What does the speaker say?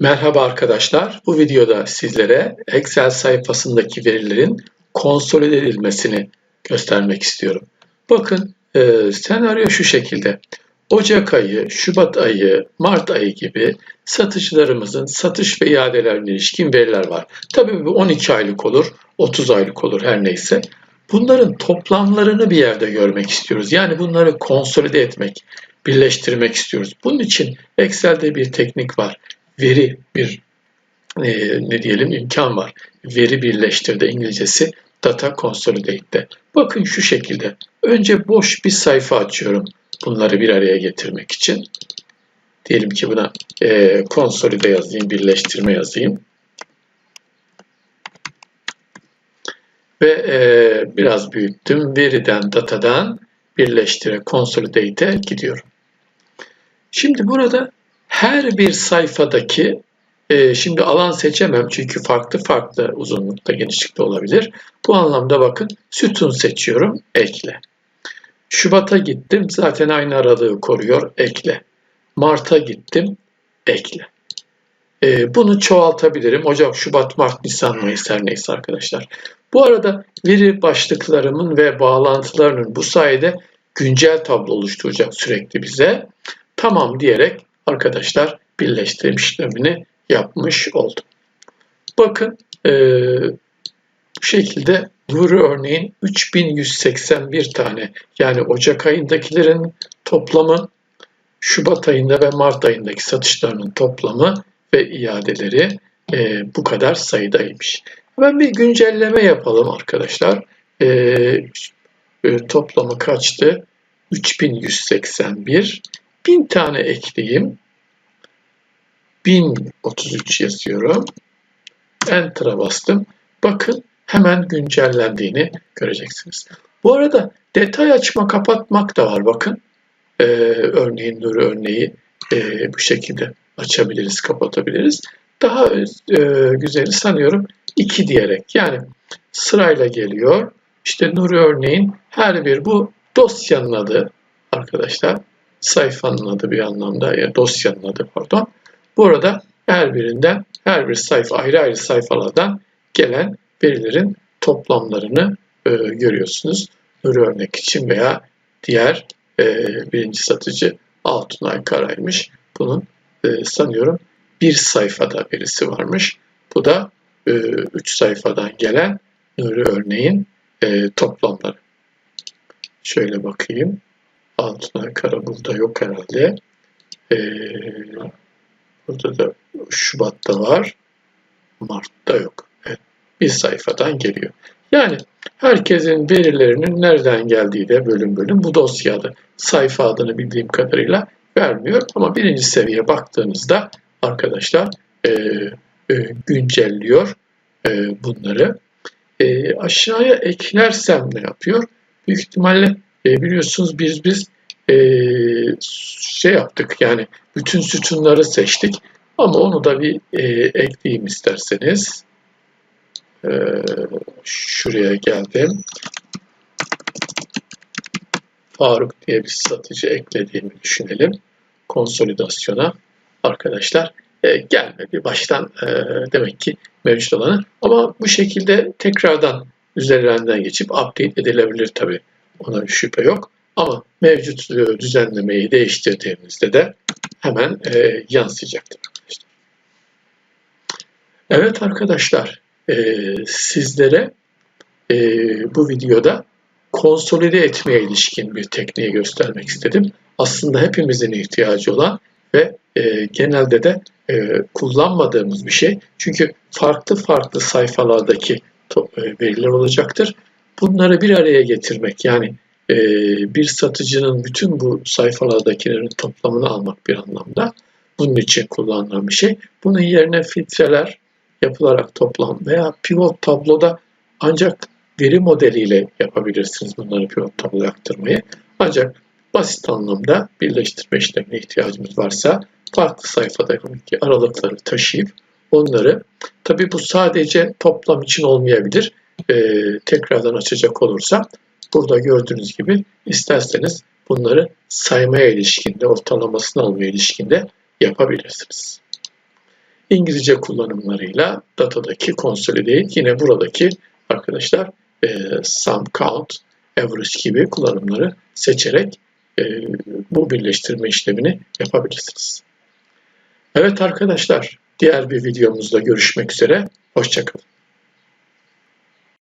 Merhaba arkadaşlar. Bu videoda sizlere Excel sayfasındaki verilerin konsolide edilmesini göstermek istiyorum. Bakın e, senaryo şu şekilde. Ocak ayı, Şubat ayı, Mart ayı gibi satıcılarımızın satış ve iadelerine ilişkin veriler var. Tabii bu 12 aylık olur, 30 aylık olur her neyse. Bunların toplamlarını bir yerde görmek istiyoruz. Yani bunları konsolide etmek, birleştirmek istiyoruz. Bunun için Excel'de bir teknik var veri bir e, ne diyelim imkan var. Veri birleştirdi İngilizcesi Data Consolidate'de. Bakın şu şekilde. Önce boş bir sayfa açıyorum. Bunları bir araya getirmek için. Diyelim ki buna e, konsolide yazayım, birleştirme yazayım. Ve e, biraz büyüttüm. Veriden, datadan birleştire, consolidate'e gidiyorum. Şimdi burada her bir sayfadaki e, şimdi alan seçemem çünkü farklı farklı uzunlukta genişlikte olabilir. Bu anlamda bakın sütun seçiyorum ekle. Şubat'a gittim zaten aynı aralığı koruyor ekle. Mart'a gittim ekle. E, bunu çoğaltabilirim. Ocak, Şubat, Mart, Nisan, Mayıs her neyse arkadaşlar. Bu arada veri başlıklarımın ve bağlantılarının bu sayede güncel tablo oluşturacak sürekli bize. Tamam diyerek arkadaşlar birleştirme işlemini yapmış oldum. Bakın e, bu şekilde Nuri örneğin 3181 tane yani Ocak ayındakilerin toplamı Şubat ayında ve Mart ayındaki satışlarının toplamı ve iadeleri e, bu kadar sayıdaymış. Hemen bir güncelleme yapalım arkadaşlar. E, e, toplamı kaçtı? 3181. 1000 tane ekleyeyim. 1033 yazıyorum. Enter'a bastım. Bakın hemen güncellendiğini göreceksiniz. Bu arada detay açma kapatmak da var bakın. Ee, örneğin Nuri örneği e, bu şekilde açabiliriz, kapatabiliriz. Daha e, güzeli sanıyorum 2 diyerek yani sırayla geliyor. İşte Nuri örneğin her bir bu dosyanın adı arkadaşlar sayfanın adı bir anlamda, yani dosyanın adı pardon. Burada her birinden, her bir sayfa ayrı ayrı sayfalardan gelen verilerin toplamlarını e, görüyorsunuz. Nuri örnek için veya diğer e, birinci satıcı Altunay Karay'mış. Bunun e, sanıyorum bir sayfada verisi varmış. Bu da e, üç sayfadan gelen Nuri örneğin e, toplamları. Şöyle bakayım. Altına kara burada yok herhalde. Ee, burada da Şubat'ta var. Mart'ta yok. Evet, bir sayfadan geliyor. Yani herkesin verilerinin nereden geldiği de bölüm bölüm bu dosyada sayfa adını bildiğim kadarıyla vermiyor. Ama birinci seviye baktığınızda arkadaşlar e, e, güncelliyor e, bunları. E, aşağıya eklersem ne yapıyor? Büyük ihtimalle e, biliyorsunuz biz biz e, şey yaptık yani bütün sütunları seçtik ama onu da bir e, ekleyeyim isterseniz. E, şuraya geldim. Faruk diye bir satıcı eklediğimi düşünelim. Konsolidasyona arkadaşlar e, gelmedi. Baştan e, demek ki mevcut olanı. Ama bu şekilde tekrardan üzerinden geçip update edilebilir tabii. Ona bir şüphe yok. Ama mevcut e, düzenlemeyi değiştirdiğimizde de hemen e, yansıyacaktır. Evet arkadaşlar, e, sizlere e, bu videoda konsolide etmeye ilişkin bir tekniği göstermek istedim. Aslında hepimizin ihtiyacı olan ve e, genelde de e, kullanmadığımız bir şey. Çünkü farklı farklı sayfalardaki e, veriler olacaktır. Bunları bir araya getirmek yani e, bir satıcının bütün bu sayfalardakilerin toplamını almak bir anlamda bunun için kullanılan bir şey. Bunun yerine filtreler yapılarak toplam veya pivot tabloda ancak veri modeliyle yapabilirsiniz bunları pivot tabloya aktarmayı. Ancak basit anlamda birleştirme işlemine ihtiyacımız varsa farklı sayfadaki aralıkları taşıyıp onları tabi bu sadece toplam için olmayabilir. Ee, tekrardan açacak olursa burada gördüğünüz gibi isterseniz bunları saymaya ilişkinde, ortalamasını almaya ilişkinde yapabilirsiniz. İngilizce kullanımlarıyla datadaki consolidate yine buradaki arkadaşlar e, sum count, average gibi kullanımları seçerek e, bu birleştirme işlemini yapabilirsiniz. Evet arkadaşlar diğer bir videomuzda görüşmek üzere. Hoşçakalın.